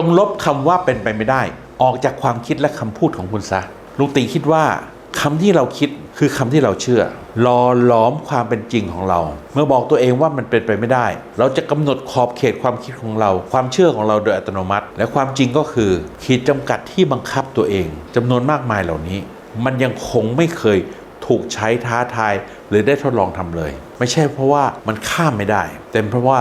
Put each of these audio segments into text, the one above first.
จงลบคำว่าเป็นไปไม่ได้ ออกจากความคิดและคำพูดของคุณซะลุงตีคิดว่าคำที่เราคิดคือคำที่เราเชื่อหล่อหลอมความเป็นจริงของเรา เมื่อบอกตัวเองว่ามันเป็นไปไม่ได้ เราจะกำหนดขอบเขตความคิดของเรา ความเชื่อของเราโดยอัตโนมัติ และความจริงก็คือ ขีดจำกัดที่บังคับตัวเองจำนวนมากมายเหล่านี้ มันยังคงไม่เคยถูกใช้ท้าทาย หรือได้ทดลองทำเลย ไม่ใช่เพราะว่ามันข้ามไม่ได้ แต่เพราะว่า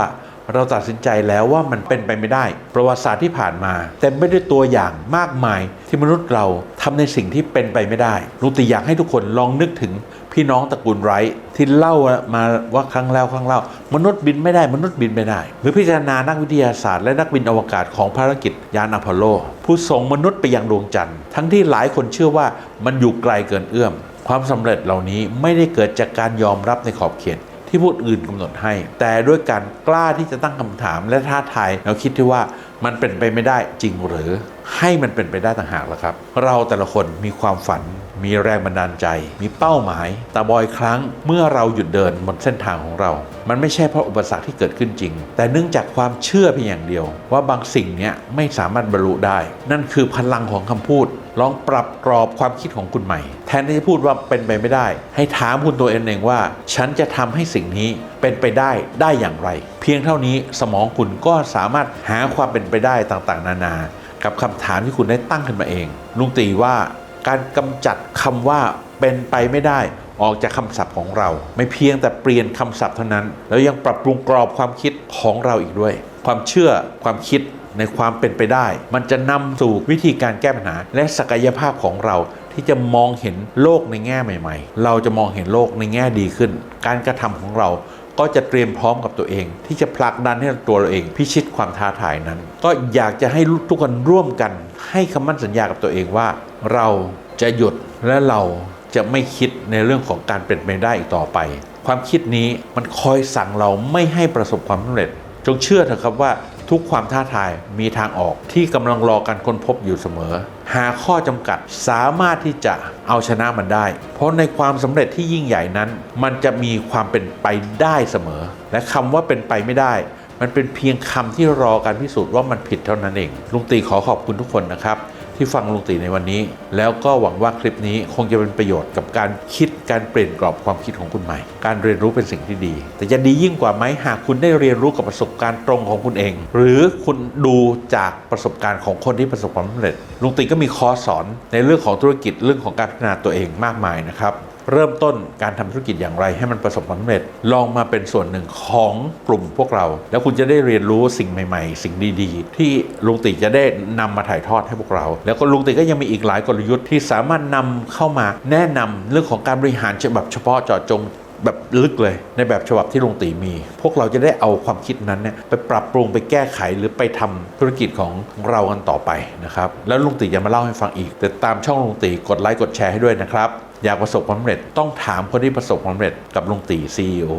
เราตัดสินใจแล้วว่ามันเป็นไปไม่ได้ ประวัติศาสตร์ที่ผ่านมาเต็มไปด้วยตัวอย่างมากมาย ที่มนุษย์เราทำในสิ่งที่เป็นไปไม่ได้ลุงตีอยากให้ทุกคนลองนึกถึงพี่น้องตระกูลไรท์ที่เล่ามาว่าครั้งแล้วครั้งเล่ามนุษย์บินไม่ได้มนุษย์บินไม่ได้ หรือพิจารณานักวิทยาศาสตร์และนักบินอวกาศของภารกิจยานอพอลโล ผู้ส่งมนุษย์ไปยังดวงจันทร์ทั้งที่หลายคนเชื่อว่ามันอยู่ไกลเกินเอื้อมความสำเร็จเหล่านี้ไม่ได้เกิดจากการยอมรับในขอบเขต ที่ผู้อื่นกำหนดให้ แต่ด้วยการกล้าที่จะตั้งคำถามและท้าทายแนวคิดที่ว่ามันเป็นไปไม่ได้จริงหรือให้มันเป็นไปได้ต่างหากละครับ เราแต่ละคนมีความฝัน มีแรงบันดาลใจ มีเป้าหมาย แต่บ่อยครั้งเมื่อเราหยุดเดินบนเส้นทางของเรา มันไม่ใช่เพราะอุปสรรคที่เกิดขึ้นจริง แต่เนื่องจากความเชื่อเพียงอย่างเดียว ว่าบางสิ่งเนี้ยไม่สามารถบรรลุได้ นั่นคือพลังของคำพูด ลองปรับกรอบความคิดของคุณใหม่ แทนที่จะพูดว่าเป็นไปไม่ได้ ให้ถามคุณตัวเองเองว่า ฉันจะทำให้สิ่งนี้เป็นไปได้ได้อย่างไร เพียงเท่านี้สมองคุณก็สามารถหาความเป็นไปได้ต่างๆ นานา กับคำถามที่คุณได้ตั้งขึ้นมาเอง ลุงตีว่า การกำจัดคำว่าเป็นไปไม่ได้ออกจากคำศัพท์ของเรา ไม่เพียงแต่เปลี่ยนคำศัพท์เท่านั้น แล้วยังปรับปรุงกรอบความคิดของเราอีกด้วย ความเชื่อความคิดในความเป็นไปได้ มันจะนำสู่วิธีการแก้ปัญหา และศักยภาพของเราที่จะมองเห็นโลกในแง่ใหม่ ๆ เราจะมองเห็นโลกในแง่ดีขึ้น การกระทำของเรา ก็จะเตรียมพร้อมกับตัวเอง ที่จะผลักดันให้ตัวเราเอง พิชิตความท้าทายนั้น ก็อยากจะให้ทุกคนร่วมกัน ให้คำมั่นสัญญากับตัวเองว่า เราจะหยุดและเราจะไม่คิดในเรื่องของการเป็นไปได้อีกต่อไป ความคิดนี้มันคอยสั่งเราไม่ให้ประสบความสำเร็จ จงเชื่อเถอะครับว่า ทุกความท้าทายมีทางออกที่กำลังรอการค้นพบอยู่เสมอ หาข้อจำกัดสามารถที่จะเอาชนะมันได้ เพราะในความสำเร็จที่ยิ่งใหญ่นั้น มันจะมีความเป็นไปได้เสมอ และคำว่าเป็นไปไม่ได้มันเป็นเพียงคำที่รอการพิสูจน์ว่ามันผิดเท่านั้นเอง ลุงตีขอขอบคุณทุกคนนะครับ ที่ฟังลุงตีในวันนี้ แล้วก็หวังว่าคลิปนี้คงจะเป็นประโยชน์กับการคิดการเปลี่ยนกรอบความคิดของคุณใหม่ การเรียนรู้เป็นสิ่งที่ดี แต่จะดียิ่งกว่าไหมหากคุณได้เรียนรู้กับประสบการณ์ตรงของคุณเอง หรือคุณดูจากประสบการณ์ของคนที่ประสบความสำเร็จลุงตีก็มีคอร์สสอนในเรื่องของธุรกิจเรื่องของการพัฒนาตัวเองมากมายนะครับ เริ่มต้นการทำธุรกิจอย่างไรให้มันประสบความสำเร็จ ลองมาเป็นส่วนหนึ่งของกลุ่มพวกเรา แล้วคุณจะได้เรียนรู้สิ่งใหม่ ๆ สิ่งดีๆ ที่ลุงติจะได้นำมาถ่ายทอดให้พวกเรา แล้วก็ลุงติก็ยังมีอีกหลายกลยุทธ์ที่สามารถนำเข้ามาแนะนำเรื่องของการบริหารฉบับเฉพาะเจาะจง แบบลึกเลยในแบบฉบับที่ลุงตีมี พวกเราจะได้เอาความคิดนั้นเนี่ยไปปรับปรุงไปแก้ไขหรือไปทำธุรกิจของเรากันต่อไปนะครับแล้วลุงตีจะมาเล่าให้ฟังอีก แต่ตามช่องลุงตีกดไลค์กดแชร์ให้ด้วยนะครับ อยากประสบความสำเร็จต้องถามคนที่ประสบความสำเร็จกับลุงตี CEO